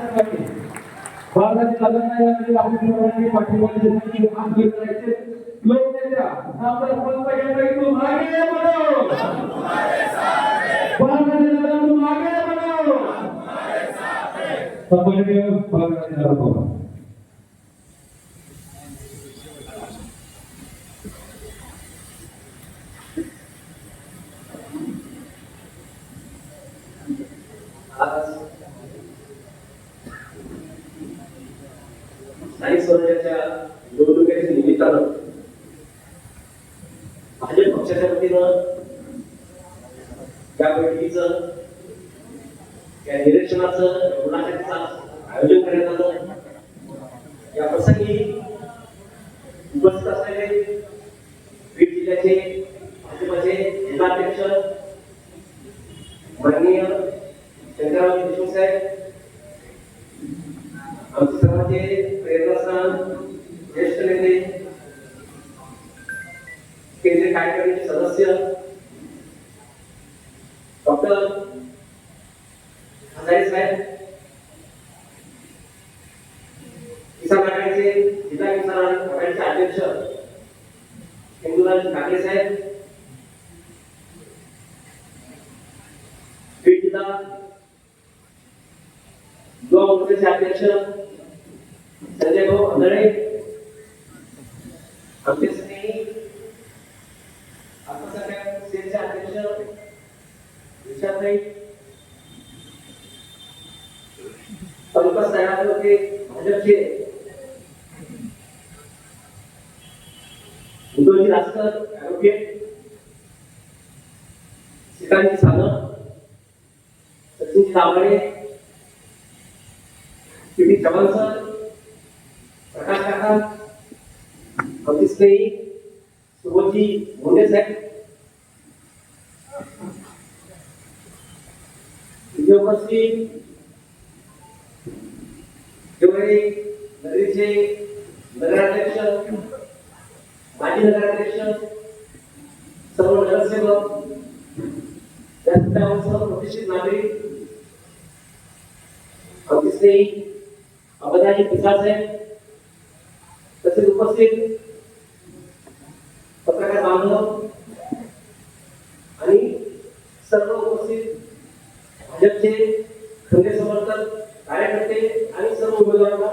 करण्यासाठी भारताचे लग्नामध्ये आपण सर्वांनी पाठिंबा काम केलं जायचे लोक नेत्या नामदार पंतप्रधान तुम आगे बढ़ो भारताचे लग्न तुम आगे बढ़ो सन्माननीय भारताचे लग्न आज स्थानिक स्वराज्याच्या निवडणुकीच्या निमित्तानं भाजप पक्षाच्या वतीनं या बैठकीचं या निरीक्षणाचं मुलाखतीचं आयोजन करण्यात आलं. या प्रसंगी उपस्थित असलेले बीड जिल्ह्याचे भाजपाचे जिल्हाध्यक्ष माननीय शंकरराव देशमुख साहेब आमचे सर्वांचे केंद्रीय सदस्य. डॉक्टर हजारे साहेब किसान आघाडीचे जिल्हा किसान आघाडीचे अध्यक्ष हिंदुराज ठाकरे साहेब बीड जिल्हा युवा मोर्चाचे अध्यक्ष संजय भाऊ आंधळे आमचे स्नेही आत्मसंख्याक सेलचे अध्यक्ष विशालताई तालुका स्तरावर होते भाजपचे Uddhavji Raskar advocate Shrikantji Sawant Sachin Dabhade P Chavan sir Prakash काका आमचे स्नेही सुबोधजी भोंडे साहेब उपस्थित जेवढे नगरीचे नगराध्यक्ष माजी नगराध्यक्ष सर्व नगरसेवक त्यासह प्रतिष्ठित नागरिक आमचे स्नेही अबदाजी पिसाळ तसेच उपस्थित पत्रकार बांधव आणि सर्व उपस्थित भाजपचे खंदे समर्थक कार्यकर्ते आणि सर्व उमेदवारांना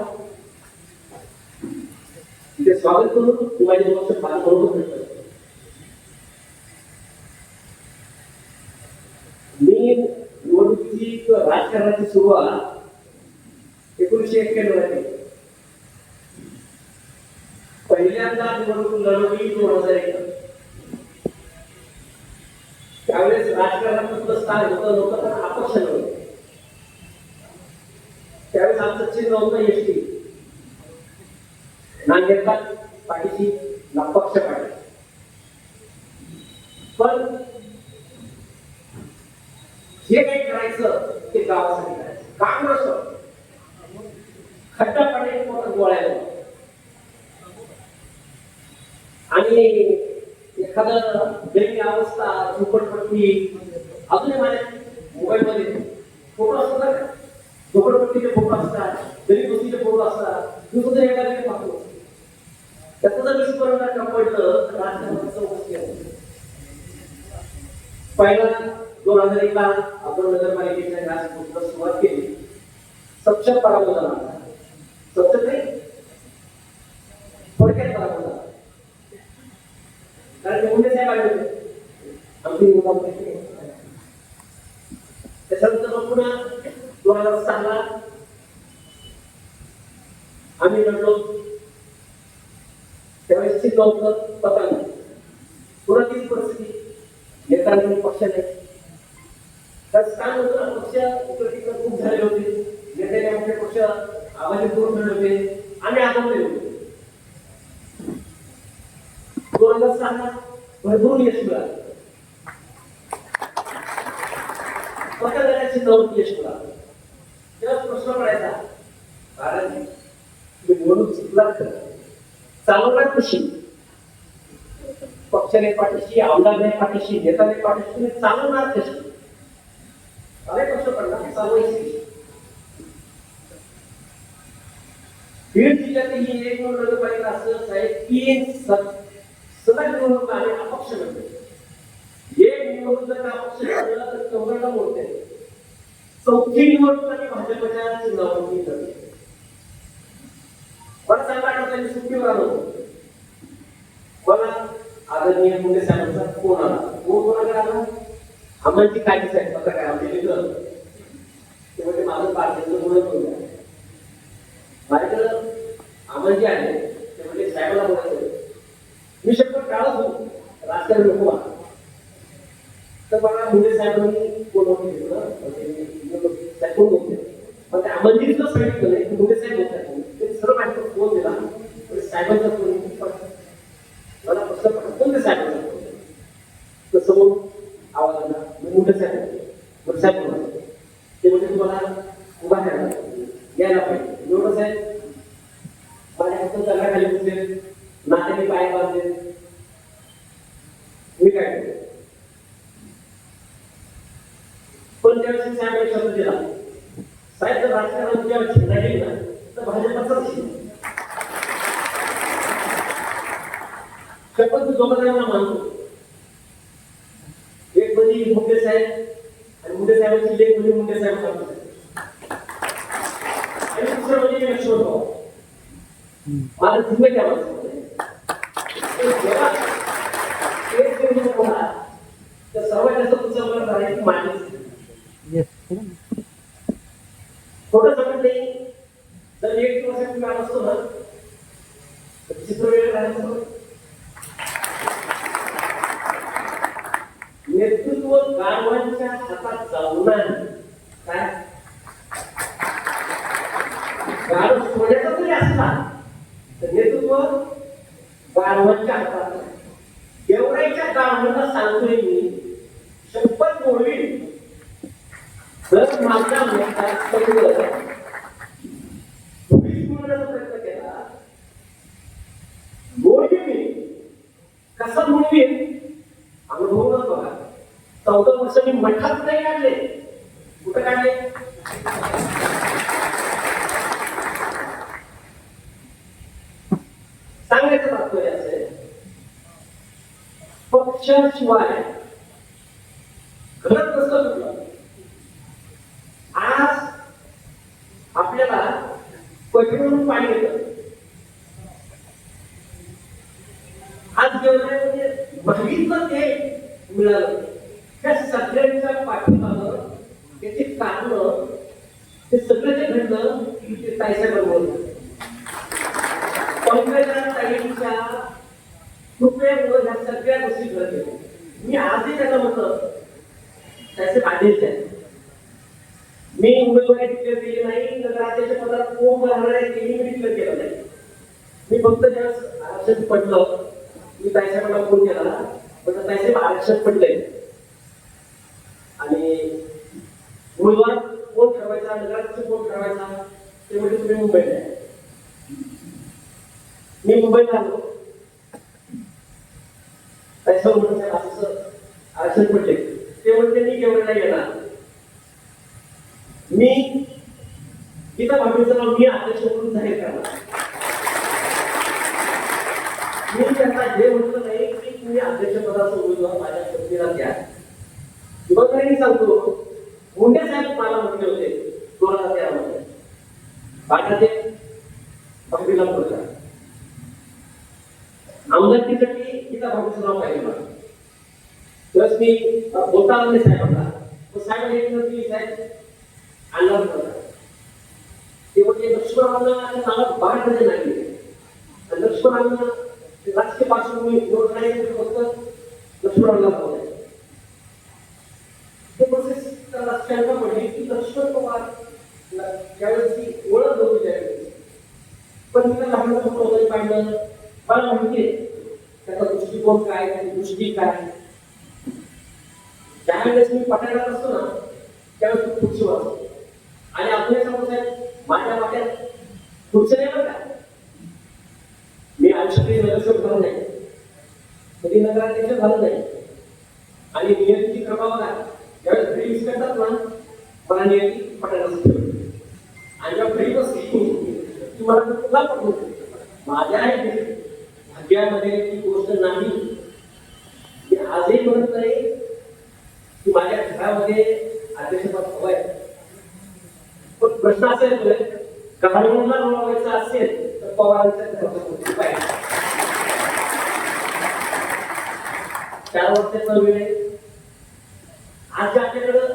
इथे स्वागत करून मी माझे पक्ष पालन करून करतो मी निवडणुकीची किंवा राजकारणाची सुरुवात एकोणीसशे एक्क्याण्णव पहिल्यांदा निवडणूक लढवली दोन हजार एक. त्यावेळेस राजकारणात कुठलं स्थान होतं नव्हतं कारण अपक्ष नव्हतं त्यावेळेस आमचं चिन्ह होतं एसटी नांदेडकर पाठीशी अपक्ष पाठी पण जे काही करायचं ते गावासाठी करायचं काम नसतं खड्डा पडे मोठं गोळ्याला आणि एखादं दैनी अवस्था झोपडपट्टी अजूनही माझ्या मोबाईल मध्ये फोटो असतात झोपडपट्टीचे फोटो असतात गरीब गोष्टीचे फोटो असतात. मी सुद्धा एखाद्याने पाहतो. त्याचं जर विस्मरण पडलं तर पहिला दोन हजार एकला आपण नगरपालिकेच्या सक्षम पराभव झाला सक्षम नाही थोडक्यात पराभव झाला कारण ते मुंडे साहेब आले? होते आमची निवडणूक त्याच्यानंतर मग पुन्हा दोन हजार सहाला आम्ही लढलो त्यावेळेस चिन्ह होतं पता पुन्हा तीच परिस्थिती नेत्यांनी पक्ष नाही त्याच काय होतं पक्ष इकडे तिकडे खूप झाले होते नेत्याने मोठे पक्ष आवाजी करून ठेवले होते आम्ही आदमले होते दोन हजार सहा भरपूर यश मिळालं पत्रकाराची नव्हती यश मिळालं तेव्हा प्रश्न पडायचा कारण मी निवडणूक जिंकला तर चालवणार कशी पक्षाने पाठीशी आमदारने पाठीशी नेताने पाठीशी तुम्ही चालवणार कशी अनेक प्रश्न पडला चालवायची कशी? बीड जिल्ह्यातील ही एक नगरपालिका असं साहेब तीन सदा निवडणूक आणि अपक्ष लढले एक निवडणूक जर का अपक्ष लढलं तर चौघांना मोडते. चौथी निवडणूक आणि भाजपच्या चिन्हावरती लढली मला सांगा आठवतं सुट्टीवर आलो होतो. मला आदरणीय मुंडे साहेबांचा फोन आला. फोन कोणाकडे आला? आम्हाला काय साहेब. आता काय आमचे मित्र. ते म्हणजे माझं पार्टीचं गुण करून माझ्याकडं आम्हाला जे आहे ते म्हणजे साहेबाला बोलायचं मी शब्द टाळत होतो राजकारण लोक वाचतात तर मला मुले साहेबांनी बोलवून घेतलं म्हणजे मी साहेब मग सांगितलं नाही मुंडे साहेब बोलतात ते सर्व माझ्याकडे फोन दिला म्हणजे साहेबांचा फोन मला प्रश्न पडला कोणत्या साहेबांचा फोन तर समोर आवाज आला मी मुंडे साहेब बोलतो. बरं साहेब बोला ते म्हणजे तुम्हाला उभा राहायला यायला पाहिजे एवढं साहेब माझ्या हातात दगडाखाली बसले नात्याने पाय बांधले मी काय केलं पण साहेब शब्द दिला? साहेब जर राजकारणात जेव्हा चिन्ह गेली ना तर भाजपचाच चिन्ह शपथ मी मानतो. एक म्हणजे मुंडे साहेब आणि मुंडे साहेबांची लेख म्हणजे मुंडे साहेब सांगतो आणि दुसरं म्हणजे मी लक्ष्मण भाऊ माझं जिम्मे काय जेव्हा एक निवडणूक होणार तर सर्वात जास्त तुमचं मला करायची माझीच थोडं सांगत नाही जर एक दिवसासाठी काम असतो ना तर चित्र वेळ राहायचं नेतृत्व गारवांच्या हातात जाऊ नाही काय गारव सोन्याचा जरी असला तर नेतृत्व गारवांच्या हातात नाही. एवढ्याच्या गावांना सांगतोय मी शपथ मोडवी जर माझ्या मतदारसंघ तुम्ही बोलण्याचा प्रयत्न केला मोडवी मी कसं मोडवी अनुभवूनच बघा चौदा वर्ष मी मठात नाही काढले कुठं काढले? सांगायचं तात्पर्य असे पक्षाशिवाय घडत नसतं कुठलं आज आपल्याला पटवून पाणी येतं आज जेवणामध्ये मागितलं ते मिळालं त्या सगळ्यांच्या पाठीमागं त्याची कारण ते सगळं जे घडलं ते ताईसाहेबांवर पंकजा ताईंच्या कृपयामुळे ह्या सगळ्या गोष्टी मी आजही त्याला म्हटलं त्याचे आदेश आहे मी उमेदवारी डिक्लेअर केली नाही नगराध्यक्ष पदात कोण राहणार आहे मी डिक्लेअर केलं नाही. मी फक्त ज्यावेळेस आरक्षण पडलं मी ताईसाहेबांना फोन केला पण ताईसाहेब आरक्षण पडलंय आणि उमेदवार कोण ठरवायचा नगराध्यक्ष कोण ठरवायचा ते म्हणजे तुम्ही मुंबईला आहे. मी मुंबईला आलो आरक्षण पडले. ते म्हणते मी केवढ्याला येणार मी गीता भाटीचं नाव मी अध्यक्ष म्हणून जाहीर करणार. मी त्यांना हे म्हटलं नाही की तुम्ही अध्यक्षपदाचा उमेदवार माझ्या पत्नीला द्या. दिवसभराने सांगतो. मुंडे साहेब मला म्हटले होते दोन हजार तेरा मध्ये बाटाचे पकडीला पडला आमदारकीसाठी गीता भागवतचं नाव पाहिजे मला प्लस मी बोलता आले नाही साहेबांना तो साहेब एक दिवस साहेब आणला होता ते म्हणजे लक्ष्मणांना चांगला बाहेर मध्ये नाही आणि लक्ष्मणांना ते राजकीय पार्श्वभूमी निवड नाही तर फक्त लक्ष्मणांना बोलायचं ते प्रोसेस त्याला शंका पडली की लक्ष्मण पवार ला- ज्यावेळेस ती ओळख होती त्यावेळेस पण तिला लहान मोठं वगैरे पाहिलं मला माहितीये त्याचा दृष्टिकोन काय त्याची दृष्टी काय ज्यावेळेस मी पठारात असतो ना त्यावेळेस खूप खुर्ची वाजतो आणि अजून एक सांगू साहेब माझ्या वाट्यात खुर्ची नाही बरं का मी आयुष्यात कधी नगरसेवक झालो नाही कधी नगराध्यक्ष झालो नाही आणि नियतीची कृपा बघा ज्यावेळेस घरी विस्कटतात ना? मला नियती पटायला ठेवली आणि जेव्हा फ्री बसली ती मला तुला पटवून माझ्या भाग्यामध्ये ती गोष्ट नाही. मी आजही म्हणत नाही की माझ्या घरामध्ये अध्यक्षपद हवंय. पण प्रश्न असा येतोय गव्हर्नरला बोलावायचं असेल तर पवारांच्या घराचं पाहिजे? चार वर्षाचा वेळ आहे. आज आपल्याकडं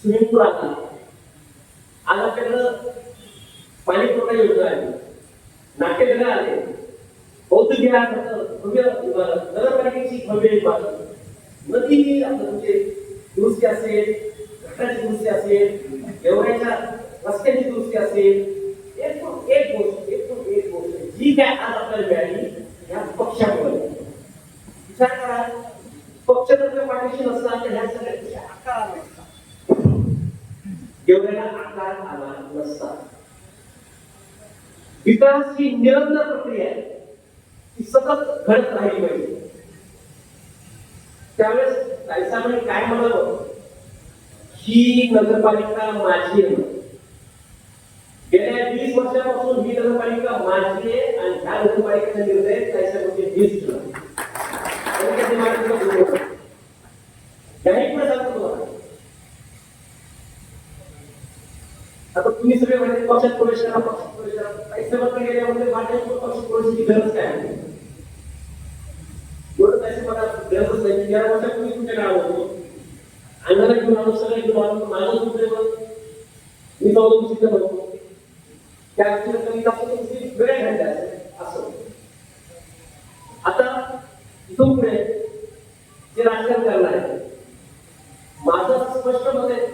स्विमिंग पूल आला आज आपल्याकडं पाणी पुरवठा योजना आली नाट्यगृह आले बौद्ध विहार भव्य इमारत नगरपालिकेची भव्य इमारत. नदी आपलं म्हणजे दुरुस्ती असेल घाटाची दुरुस्ती असेल एवढ्याच्या रस्त्याची दुरुस्ती असेल एक पण एक गोष्ट एक एक गोष्ट जी काय आज आपल्याला मिळाली या पक्षामुळे. विचार करा पक्ष जर का पाठीशी नसता ह्या सगळ्या गोष्टी आकार एवढ्याला आकार आला नसता. विकास ही निरंतर प्रक्रिया आहे. ती सतत घडत राहिली पाहिजे. त्यावेळेस साहेबांनी काय म्हणावं? ही नगरपालिका माझी आहे. गेल्या वीस वर्षापासून ही नगरपालिका माझी आहे आणि ह्या नगरपालिकेचा निर्णय त्याच्यामध्ये वीस ठेवला त्याही पण सांगतो तुम्हाला आता तुम्ही सगळे म्हणजे पक्षात प्रवेश करा पक्षात प्रवेश करा काही मात्र गेल्यामध्ये माझ्या पक्षात प्रवेशाची गरज काय आहे? एवढं पैसे मला गरजच नाही. की मी वर्षात तुम्ही तुमच्या काळात होतो? अंगाला घेऊन आलो सगळे घेऊन आलो माझं तुमचे मी जाऊ तुमची म्हणतो त्या गोष्टीला कमी जास्त गोष्टी वेगळ्या घडल्या असेल असं. आता इथून पुढे जे राजकारण करणार आहे माझं स्पष्ट मत आहे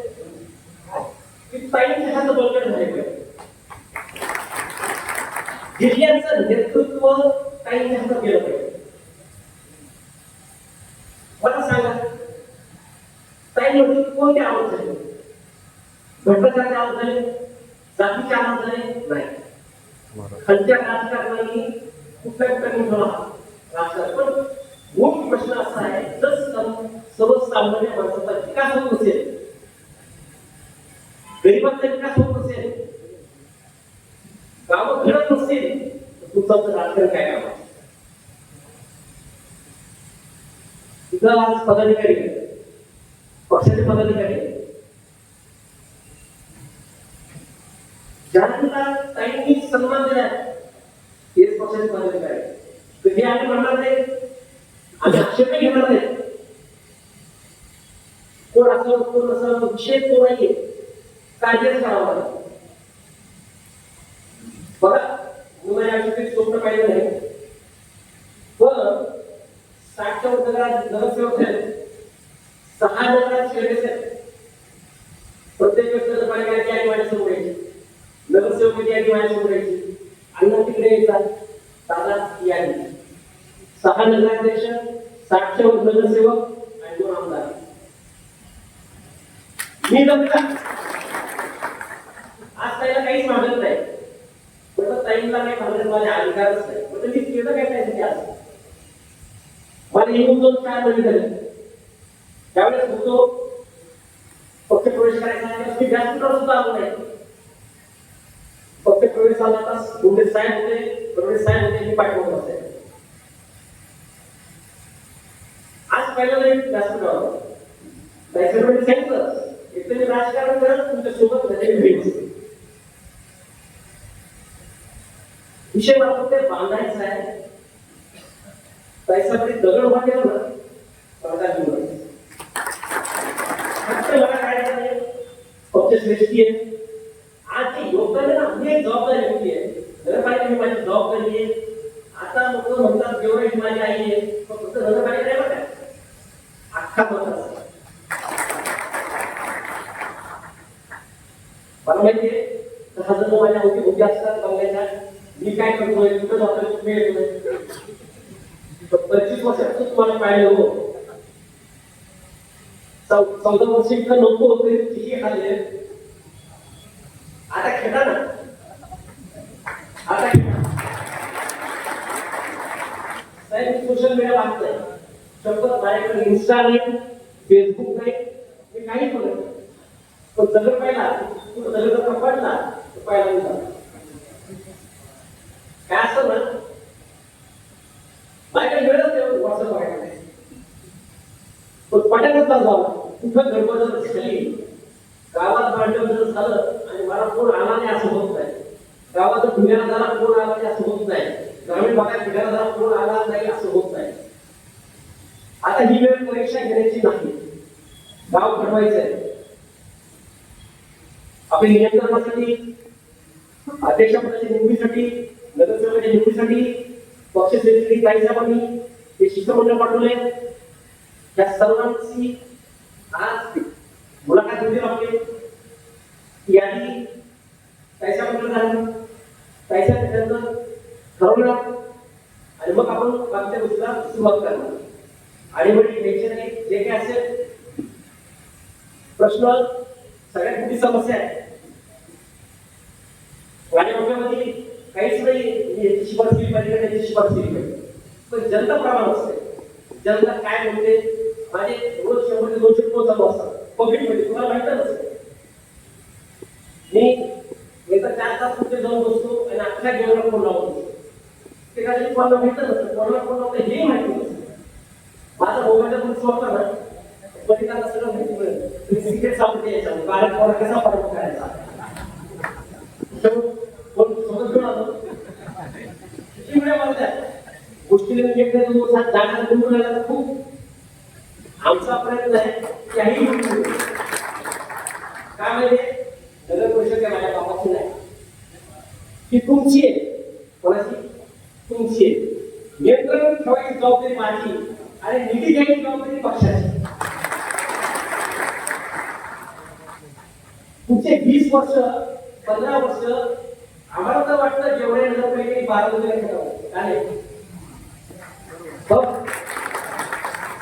की ताईंचे हात बळकट झाले पाहिजे जिल्ह्याचं नेतृत्व ताईंच्या हातात गेलं पाहिजे मला सांगा ताई म्हणजे कोणते आवाज झाले भ्रष्टाचाराचे आवाज झाले जातीचे आवाज झाले नाही खालच्या राजकारणाने कुठल्या कुठल्या ठेवला राजकारण पण मूळ प्रश्न असा आहे जर सम- सर्वसामान्य माणसाचा विकास होत नसेल गरिबांचा विकास होत नसेल गाव घडत नसेल तर तुमचं राजकारण काय काम तिथं आज पदाधिकारी पक्षाचे पदाधिकारी आहेत. ज्यांना ताईंनी सन्मान दिला तेच पक्षाचे पदाधिकारी तर हे आम्ही म्हणणार नाही. आम्ही आक्षेप घेणार नाही. कोण असं कोण असं विषय तो नाहीये काळजीच करावा लागेल बघा मुलं या आयुष्यात स्वप्न पाहिजे नाही. पण साठच्या नगरात नगरसेवक सहा जणांना शेळकेस आहेत प्रत्येक व्यक्ती नगरपालिकेची आधी माझ्यासमोर यायची नगरसेवकाची आधी माझ्यासमोर यायची अण्णा तिकडे यायचा दादा यादी सहा नगराध्यक्ष सातशे नगरसेवक आणि दोन आमदार मी दत्ता आज त्याला काहीच मागत नाही म्हटलं ताईंना काही मागत माझे अधिकारच नाही म्हटलं मी केलं काय त्यासाठी आज मला काय दोन चार झाले त्यावेळेस होतो पक्ष प्रवेश करायचा व्यासपीठावर सुद्धा आलो नाही पक्ष प्रवेश आला आता गुंडे साहेब होते प्रवेश साहेब होते हे पाठवत असेल आज पहिल्यांदा एक व्यासपीठावर त्याच्यामध्ये सांगितलं एक तर मी राजकारण करत तुमच्यासोबत त्याचे भेट विषय बाबत ते बांधायचं आहे. पैशामध्ये दगड उभा केला ना पडदा श्रेष्ठी आहे. आज जे योगदान आहे जबाबदारी होती आहे. नगरपालिका ही माझी जबाबदारी आहे. आता लोक म्हणतात जेवढी ही माझी आई आहे पण फक्त नगरपालिका नाही बघा अख्खा मतदार मला माहितीये दहा जण माझ्या होती उद्या असतात बंगल्याच्या मी काय करतोय कुठं जातोय कुठे येतोय? आपण पाहिले हो. चौदा वर्ष इथं नको होते किती खाल्ले आता खेळा ना. आता खेळा. साहेब सोशल मीडिया वाचतंय शब्द माझ्याकडे इन्स्टा नाही फेसबुक नाही हे काही पण पण दगड पाहिला कुठं दगड जर पडला तर पाहिला काय असं ना माझ्याकडे वेळच नाही व्हॉट्सअप वाढला पटाकतला जाऊ कुठं गडबडत झाली? गावात भांडण झालं आणि मला कोण आला नाही असं होत नाही. गावात फिरायला जरा कोण आला नाही असं होत नाही. ग्रामीण भागात फिरायला जरा कोण आला नाही असं होत नाही. आता ही वेळ परीक्षा घेण्याची नाही. गाव घडवायचं आहे आपली नियंत्रणासाठी अध्यक्षपदाच्या निवडीसाठी नगरसेवकाच्या निवडीसाठी पक्ष सेक्रेटरी काही साहेबांनी हे शिष्टमंडळ पाठवले. त्या सर्वांची आज मुलाखत घेतली आपली. यादी काही साहेबांकडे झाली. काही त्यांचं त्याच्यानंतर ठरवलं. आणि मग आपण बाकीच्या गोष्टीला सुरुवात करणार. आणि म्हणजे टेन्शन आहे जे काही असेल प्रश्न सगळ्यात मोठी समस्या आहे. राजकारणामध्ये काहीच नाही याची शिफारस केली पाहिजे का? त्याची शिफारस केली पाहिजे. पण जनता प्रमाण असते. जनता काय म्हणते माझे रोज शंभर ते दोनशे रुपये चालू असतात. पब्लिकमध्ये तुम्हाला माहितच असेल मी एकदा चार तास कुठे जाऊन बसतो आणि अख्ख्या गेमला फोन लावून बसतो. ते काही कोणाला माहितच नसतं कोणाला फोन लावतं हे माहिती नसतं. माझा मोबाईलचा पण होता ना पण सगळं माहिती मिळेल. सिक्रेट सापडते याच्यावर कारण कोणा कसा फरक करायचा कोण सोबत घेऊन आलो किती वेळा गोष्टीला दिवसात आला तर खूप आमचा प्रयत्न आहे त्याही काय माहिती? नगर परिषद काय माझ्या बापाची नाही. ती तुमची आहे. कोणाची? तुमची आहे. नियंत्रण ठेवायची जबाबदारी माझी. आणि निधी घ्यायची जबाबदारी पक्षाची. पुढचे वीस वर्ष पंधरा वर्ष आम्हाला तर वाटतं जेवढे नगर पैकी बारा वगैरे बघ.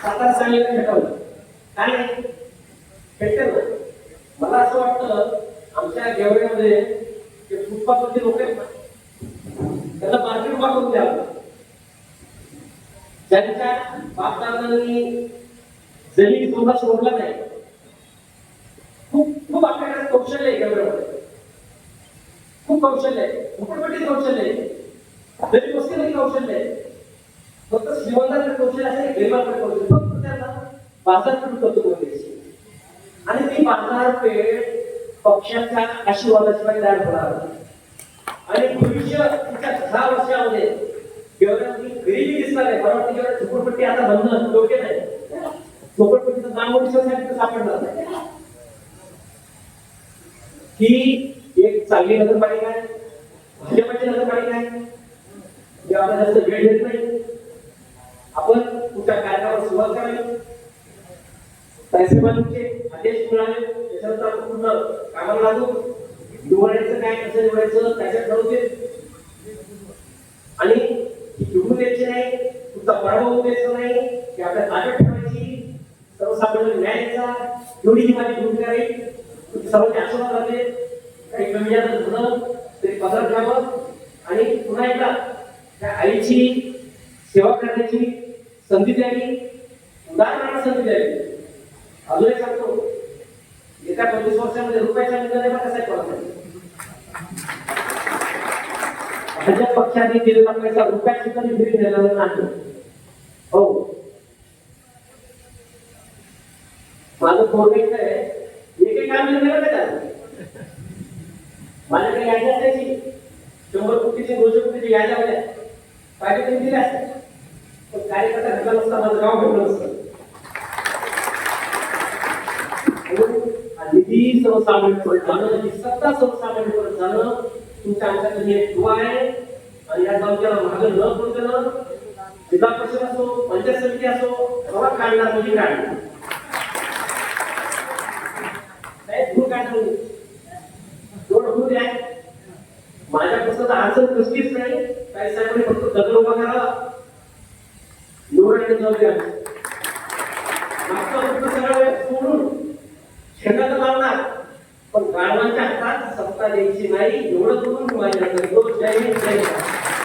सातारा सांगलीला भेटवलं काय? भेटते ना. मला असं वाटतं आमच्या गेवड्यामध्ये ते फुटपाथ लोक आहेत ना त्यांना मार्केट उभा करून द्यावं ज्यांच्या बापदादांनी जमीन सोडला सोडला नाही खूप खूप आपल्याकडे कौशल्य आहे गेवड्यामध्ये खूप कौशल्य आहे. झोपडपट्टीत कौशल्य आहे जरी वस्तीमध्ये कौशल्य आहे फक्त श्रीमंतांकडे कौशल्य असेल गरिबांकडे कौशल्य फक्त त्यांना बाजारपेठ करतो द्यायची आणि ती बाजारपेठ पक्षाच्या आशीर्वादाशिवाय तयार होणार आणि भविष्य पुढच्या दहा वर्षामध्ये गेवड्यामध्ये गरिबी दिसणार आहे. मला वाटतं गेवड्यात झोपडपट्टी आता बंद योग्य नाही. झोपडपट्टीचं नाव दिवसासाठी सापडणार नाही. ही एक चांगली नगरपालिका आहे. भाजपाची नगरपालिका आहे. जे जास्त वेळ घेत नाही. आपण तुमच्या कार्यावर सुरुवात करावी. साहेबांचे आदेश मिळाले त्याच्यानंतर आपण पूर्ण कामाला लागू. निवडायचं काय कसं निवडायचं त्याच्यात ठरवते आणि निवडून द्यायची नाही तुमचा पराभव होऊ द्यायचा नाही की आपल्या ताब्यात ठेवायची. सर्वसामान्य न्याय द्यायचा. एवढी ही माझी भूमिका राहील तुम्ही सर्वांचे आशीर्वाद राहते काही कमी जास्त झालं तरी पदर घ्यावं आणि पुन्हा एकदा त्या आईची सेवा करण्याची संधी द्यावी उदाहरणार्थ संधी द्यावी. अजून एक सांगतो येत्या पंचवीस वर्षामध्ये रुपयाच्या निघाले कसा आहे भाजप पक्षाने दिलेला पैसा रुपयात सुद्धा निधी दिलेला नाही. हो. माझं पोरग आहे. एक एक काम दिलं का माझ्याकडे यादी असायची शंभर कोटीची दोनशे कोटीची याद्या होत्या पाहिजे तुम्ही दिल्या असतात कार्यकर्ता घडला नसता माझं गाव घडलं नसतं हा निधी सर्वसामान्यपर्यंत जाणं ही सत्ता सर्वसामान्यपर्यंत जाणं तुमच्या आमच्याकडे एक दुवा आहे आणि या तालुक्याला मागं न पडणं जिल्हा परिषद असो पंचायत समिती असो सर्वात काढणार म्हणजे काढणार नाही धूळ काढणार दोन होऊ द्या माझ्यापासून अडचण कसलीच नाही. काही साहेबांनी फक्त दगड उभा करा. निवडणूक जाऊ द्या मागचा सगळा सोडून शेतात लावणार पण गाढवांच्या हातात सत्ता द्यायची नाही एवढं करून माझ्या जय हिंद, जय